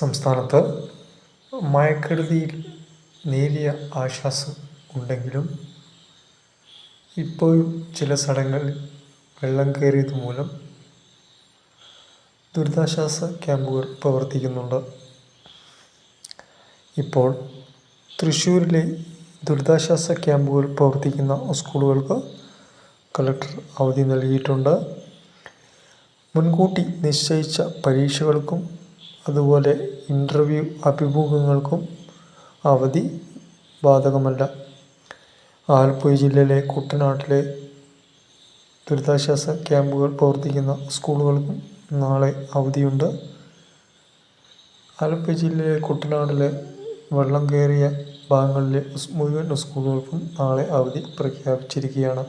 സംസ്ഥാനത്ത് മഴക്കെടുതിയിൽ നേരിയ ആശ്വാസം ഉണ്ടെങ്കിലും ഇപ്പോഴും ചില സ്ഥലങ്ങളിൽ വെള്ളം കയറിയത് മൂലം ദുരിതാശ്വാസ ക്യാമ്പുകൾ പ്രവർത്തിക്കുന്നുണ്ട്. ഇപ്പോൾ തൃശ്ശൂരിലെ ദുരിതാശ്വാസ ക്യാമ്പുകൾ പ്രവർത്തിക്കുന്ന സ്കൂളുകൾക്ക് കളക്ടർ അവധി നൽകിയിട്ടുണ്ട്. മുൻകൂട്ടി നിശ്ചയിച്ച പരീക്ഷകൾക്കും അതുപോലെ ഇന്റർവ്യൂ അഭിമുഖങ്ങൾക്കും അവധി ബാധകമല്ല. ആലപ്പുഴ ജില്ലയിലെ കുട്ടനാട്ടിലെ ദുരിതാശ്വാസ ക്യാമ്പുകൾ പ്രവർത്തിക്കുന്ന സ്കൂളുകൾക്കും നാളെ അവധിയുണ്ട്. ആലപ്പുഴ ജില്ലയിലെ കുട്ടനാട്ടിലെ വെള്ളം കയറിയ ഭാഗങ്ങളിലെ മുഴുവൻ സ്കൂളുകൾക്കും നാളെ അവധി പ്രഖ്യാപിച്ചിരിക്കുകയാണ്.